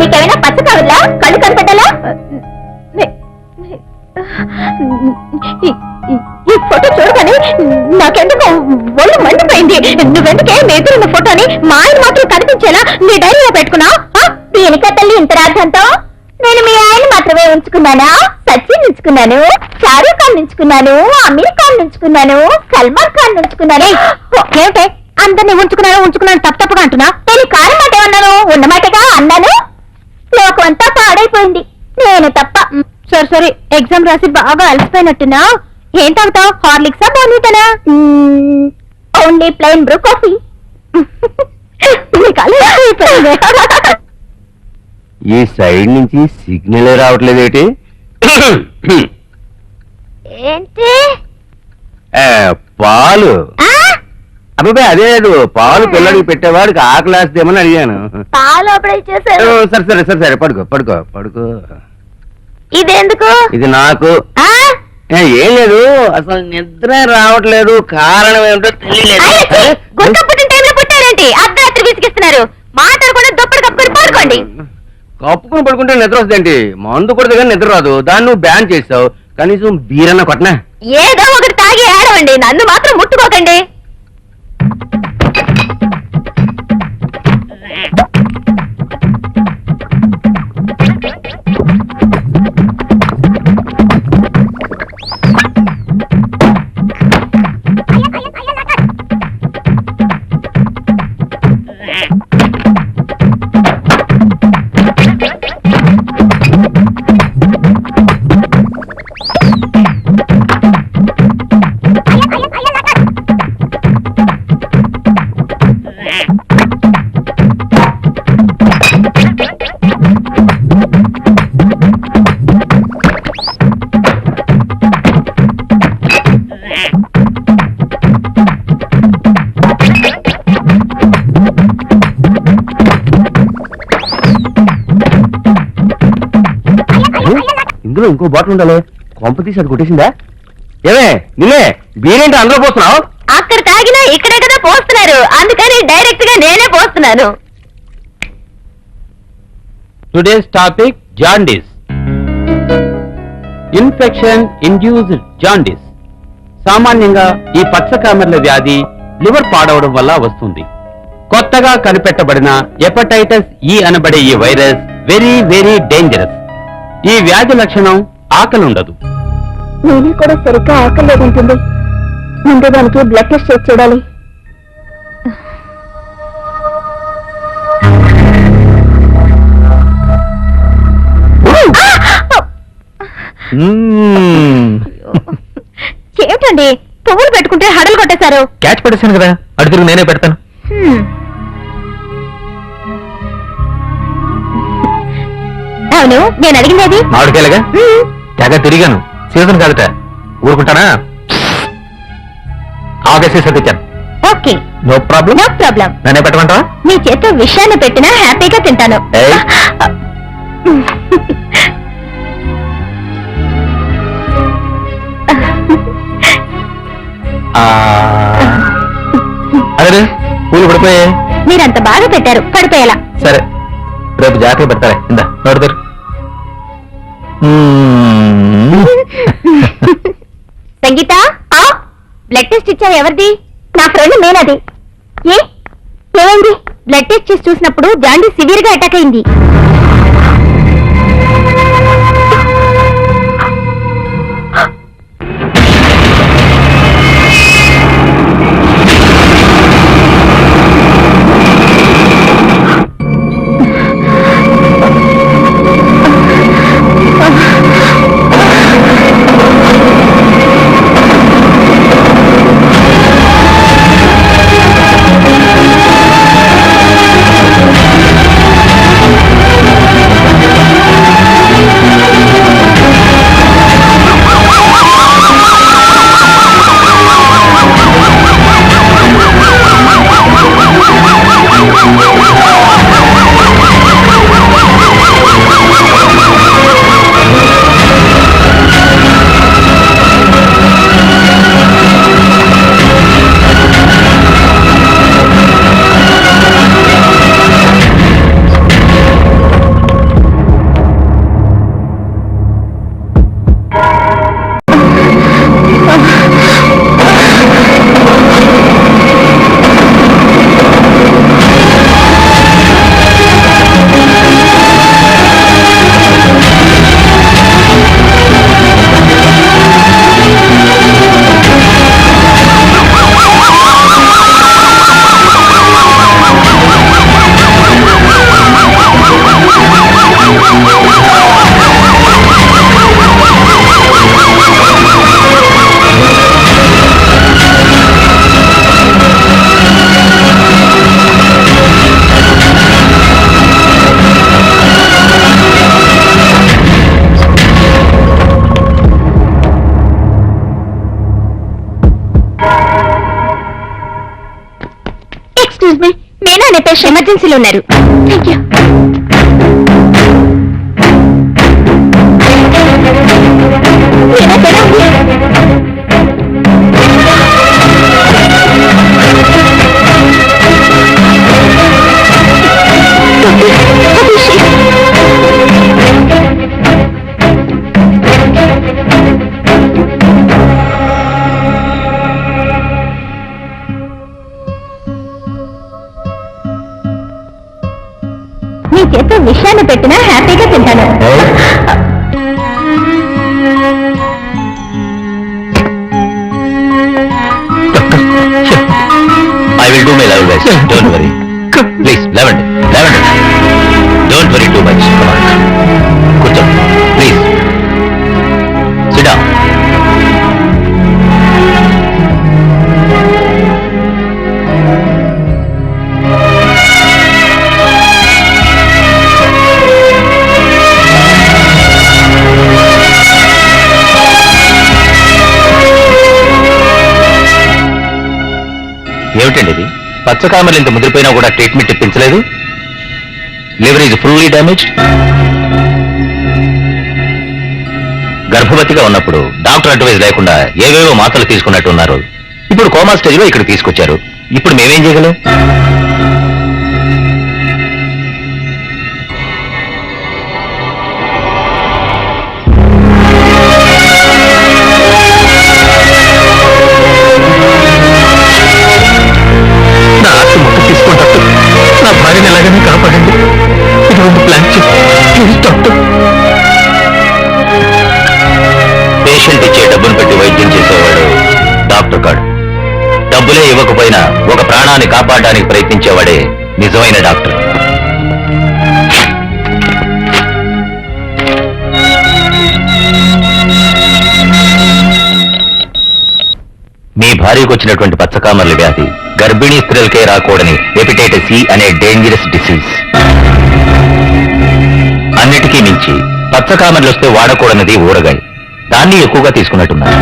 నీకేమైనా పచ్చ కావట్లా కళ్ళు కనిపెట్టాలా ఈ- ఫోటో చూడగానే నాకెందుకు ఒళ్ళు మండిపోయింది. నువ్వెందుకే నీ ఫోటోని మా ఆయన మాత్రం కనిపించేలా నీ డైరీలో పెట్టుకున్నావు? దీనిక తల్లి ఇంత రాజ్యంతో నేను మీ ఆయన మాత్రమే ఉంచుకున్నానా? సచిన్ ఉంచుకున్నాను షారూఖ్ ఖాన్ ఉంచుకున్నాను అమీర్ ఖాన్ ఉంచుకున్నాను సల్మాన్ ఖాన్ ఉంచుకున్నాను. ఏమిటే? అందరినీ ఉంచుకున్నాను ఉంచుకున్నాను తప్పు తప్పుగా అంటున్నా. నేను కాని మాట ఏమన్నాను ఉన్నమాటగా అన్నాను? లోకం అంతా పాడైపోయింది. నేను తప్ప సరే సరే ఎగ్జామ్ రాసి బాగా అలసిపోయినట్టున్నా ఏం తాగుతావు? హార్లిక్సా బోనీటనా ఓన్లీ ప్లెయిన్ బ్రూ కాఫీ. ఈ సైడ్ నుంచి సిగ్నల్ రావట్లేదు ఏంటి? పాలు. ఆ? అబ్బాయి అదే లేదు. పాలు పిల్లడికి పెట్టేవాడికి ఆకలి వేస్తేమని అడిగాను. పాలు అప్పుడే సరే సరే సరే సరే పడుకో పడుకో పడుకో. ఇదెందుకు? ఇది నాకు. ఆ? ఏ, లేదు. అసలు నిద్ర రావట్లేదు. కారణం ఏమిటో తెలియలేదు. ఆయనకి గుంట పుట్టిన టైంలో పుట్టారేంటి? అర్ధరాత్రి విసిగిస్తున్నారు. మాట్లాడకుండా దుప్పటి కప్పుకొని పడుకోండి. కప్పుకుని పడుకుంటే నిద్ర వస్తుందేంటి మందు కొడితే కానీ నిద్ర రాదు. దాన్ని నువ్వు బ్యాన్ చేసావు. కనీసం బీరన్న కొట్టనా. ఏదో ఒకటి తాగి ఏడవండి. నన్ను మాత్రం ముట్టుకోకండి. ఇందులో ఇంకో బాటిల్ ఉండాలి. కొంప తీసి అది కొట్టేసిందా? ఏమే నిన్నే బీరేంటి అందులో పోతున్నావు అక్కడ తాగినా ఇక్కడే కదా పోస్తున్నారు. అందుకని డైరెక్ట్గా నేనే పోస్తున్నాను. Today's topic jaundice infection induced jaundice సామాన్యంగా ఈ పచ్చకామెర్ల వ్యాధి లివర్ పాడవడం వల్ల వస్తుంది. కొత్తగా కనిపెట్టబడిన హెపటైటిస్ ఈ అనబడే ఈ వైరస్ వెరీ వెరీ డేంజరస్ ఈ వ్యాధి లక్షణం ఆకలి ఉండదు నేను కూడా సరిగ్గా ఆకలేదు ఉంటుంది. ముందు దానికి బ్లడ్ టెస్ట్ చేసి చూడాలి. ఏమిటండి? పువ్వులు పెట్టుకుంటే హడలు కొట్టేశారు. క్యాచ్ పడేశాను కదా. అడు తిరుగు నేనే పెడతాను. అవును నేను అడిగినది మామిడికాయలుగా? తెగ తిరిగాను. సీజన్ కాదట. ఊరుకుంటానా? August okay. No problem. No problem. నేనే పెట్టమంటావా? మీ చేత విషయాన్ని పెట్టినా హ్యాపీగా తింటాను. పూలు పడిపోయాయి? మీరంత బాగా పెట్టారు. పడిపోయేలా సరే. రేపు జాగ్రత్త పెడతారే. ఇందా నోడతారు ఇచ్చావు ఎవరిది? నా ఫ్రెండ్ మేనది. ఏ? ఏమైంది? బ్లడ్ టెస్ట్ చేసి చూసినప్పుడు జాండీ సివియర్గా అటాక్ అయింది. పేషెంట్ ఎమర్జెన్సీలో ఉన్నారు. థ్యాంక్ యూ విషయాన్ని పెట్టినా హ్యాపీగా తింటాను. I will do my level best don't worry please లెవండి లెవండి డోంట్ వరీ టూ మచ్ ఏమిటండి ఇది? పచ్చకామలు ఇంత ముదిరిపోయినా కూడా ట్రీట్మెంట్ ఇప్పించలేదు? లివర్ ఈజ్ ఫుల్లీ డ్యామేజ్ గర్భవతిగా ఉన్నప్పుడు డాక్టర్ అడ్వైజ్ లేకుండా ఏవేవో మాత్రలు తీసుకున్నట్టున్నారు. ఇప్పుడు కోమా స్టేజ్లో ఇక్కడ తీసుకొచ్చారు. ఇప్పుడు మేమేం చేయగలం? డబ్బును పెట్టి వైద్యం చేసేవాడు డాక్టర్ కాడు. డబ్బులే ఇవ్వకపోయినా ఒక ప్రాణాన్ని కాపాడడానికి ప్రయత్నించేవాడే నిజమైన డాక్టర్. మీ భార్యకు వచ్చినటువంటి పచ్చకామర్ల వ్యాధి గర్భిణీ స్త్రీలకే రాకూడని హెపిటైటిస్ సి e అనే డేంజరస్ డిసీజ్ అన్నిటికీ మించి పచ్చకామర్లు వస్తే వాడకూడనిది ఊరగాయ. దాన్ని ఎక్కువగా తీసుకున్నట్టున్నారు.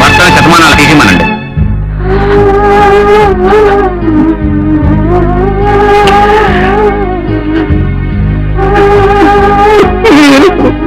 మొత్తం శతమానాలు తీసేమనండి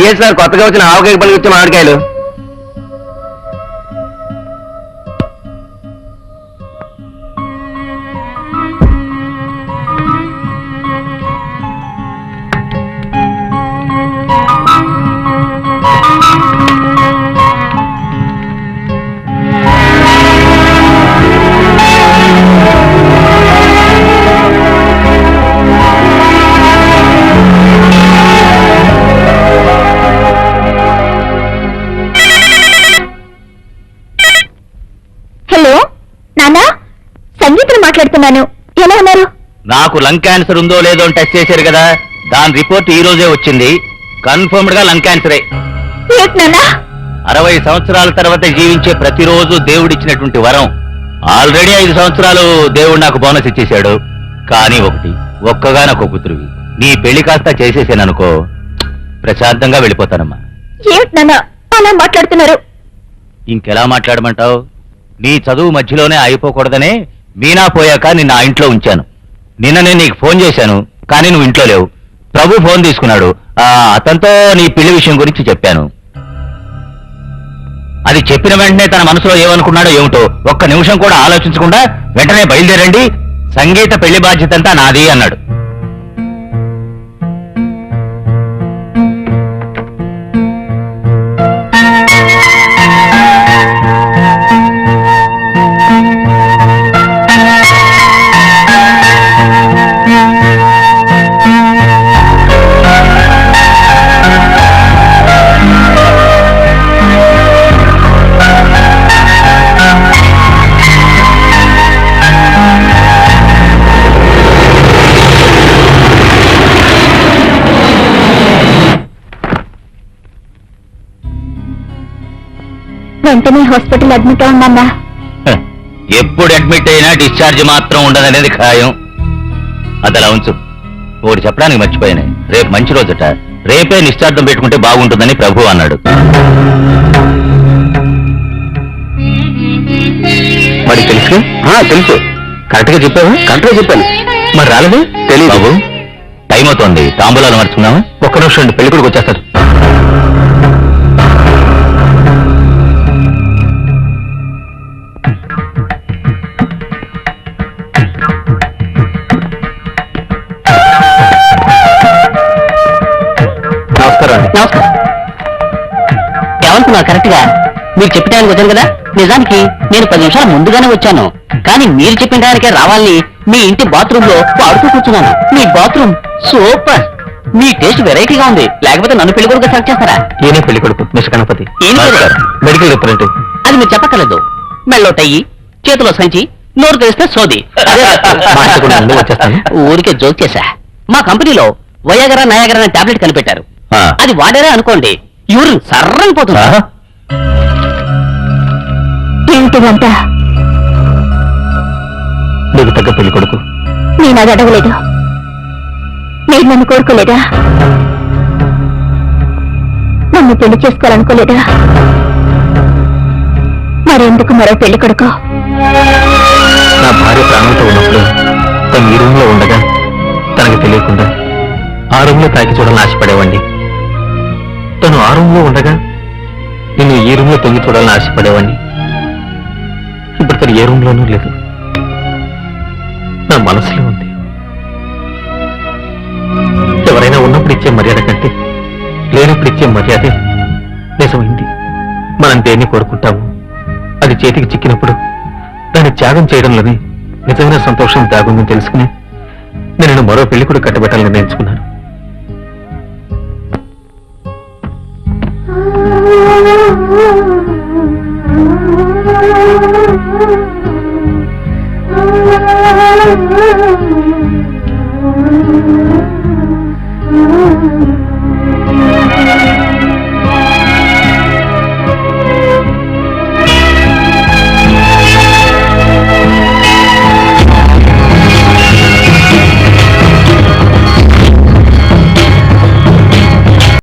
ఏ సార్ కొత్తగా వచ్చిన ఆవకాయ పలికి వచ్చే మామిడికాయలు. మాట్లాడుతున్నాను ఎలా ఉన్నారు? నాకు లంగ్ క్యాన్సర్ ఉందో లేదో అని టెస్ట్ చేశారు కదా దాని రిపోర్ట్ ఈ రోజే వచ్చింది. కన్ఫర్మ్డ్గా లంగ్ క్యాన్సరే అరవై సంవత్సరాల తర్వాత జీవించే ప్రతిరోజు దేవుడిచ్చినటువంటి వరం. ఆల్రెడీ ఐదు సంవత్సరాలు దేవుడు నాకు బోనస్ ఇచ్చేశాడు. కానీ ఒకటి ఒక్కగానొక్క కూతురువి. నీ పెళ్ళి కాస్త చేసేసాననుకో ప్రశాంతంగా వెళ్ళిపోతానమ్మా. అలా మాట్లాడుతున్నారు. ఇంకెలా మాట్లాడమంటావు? నీ చదువు మధ్యలోనే అయిపోకూడదనే మీనా పోయాక నిన్న ఆ ఇంట్లో ఉంచాను. నిన్న నేను నీకు ఫోన్ చేశాను కానీ నువ్వు ఇంట్లో లేవు. ప్రభు ఫోన్ తీసుకున్నాడు. ఆ అతనితో నీ పెళ్ళి విషయం గురించి చెప్పాను. అది చెప్పిన వెంటనే తన మనసులో ఏమనుకున్నాడో ఏమిటో ఒక్క నిమిషం కూడా ఆలోచించకుండా వెంటనే బయలుదేరండి. సంగీత పెళ్ళి బాధ్యత అంతా నాది అన్నాడు. వెంటనే హాస్పిటల్ అడ్మిట్ హ, ఎప్పుడు అడ్మిట్ అయినా డిశ్చార్జ్ మాత్రం ఉండదనేది ఖాయం. అది అలా ఉంచు. ఒకటి చెప్పడానికి మర్చిపోయాను. రేపు మంచి రోజుట. రేపే నిశ్చార్థం పెట్టుకుంటే బాగుంటుందని ప్రభు అన్నాడు. మరి తెలుసు? తెలుసు. కరెక్ట్గా చెప్పావు? కరెక్ట్గా చెప్పాను. మరి రాలేదు? తెలియదు బాబు. టైం అవుతోంది. తాంబూలాలు మర్చుకుందామా? ఒక్క నిమిషం పెళ్ళి కొడుకు వచ్చేస్తాడు. ఏమనుకున్నా కరెక్ట్గా? మీరు చెప్పడానికి వచ్చాను కదా? నిజానికి నేను పది నిమిషాలు ముందుగానే వచ్చాను. కానీ మీరు చెప్పిన దానికే రావాలని మీ ఇంటి బాత్రూమ్లో పాడుతూ కూర్చున్నాను. మీ బాత్రూమ్ సూపర్! మీ టేస్ట్ వెరైటీగా ఉంది. లేకపోతే నన్ను పెళ్ళి కొడుకు సెలెక్ట్ చేస్తారా? ఈయన పెళ్ళి కొడుకు మిస్టర్ గణపతి. మెడికల్ రిప్రజెంటేటివ్ అది మీరు చెప్పక్కర్లేదు. మెళ్ళో టయ్యి చేతిలో సంచి నోరు తెరిస్తే సోది. ఊరికే జోక్ చేశా. మా కంపెనీలో వయాగర నయాగర అనే టాబ్లెట్ కనిపెట్టారు. అది వాడారే అనుకోండి. యూరిన్ సర్రని పోతుంది ఆహా. ఏమిటిదంతా నీకు తగ్గ పెళ్ళి కొడుకు. నేను అది అడగలేదు. మీరు నన్ను కోరుకోలేదా? నన్ను పెళ్ళి చేసుకోవాలనుకోలేదా? మరెందుకు మరో పెళ్ళి కొడుకు? నా భార్య ప్రాణంతో ఉన్నప్పుడు తను ఈ రూమ్లో ఉండగా తనకు తెలియకుండా ఆ రూమ్లో తాకి చూడాలని ఆశపడేవాడిని. తను ఆ రూమ్లో ఉండగా నేను ఈ రూమ్లో తొంగి చూడాలని ఆశపడేవాడిని ఇప్పుడు తను ఏ రూమ్లోనూ లేదు. నా మనసులో ఉంది. ఎవరైనా ఉన్నప్పుడు ఇచ్చే మర్యాద కంటే లేనప్పుడు ఇచ్చే మర్యాదే నిజమైంది. మనం దేన్ని కోరుకుంటాము అది చేతికి చిక్కినప్పుడు దాన్ని త్యాగం చేయడంలోనే నిజమైన సంతోషం దాగుందని తెలుసుకుని నేను మరో పెళ్ళి కూడా కట్టబెట్టాలని నిర్ణయించుకున్నాను.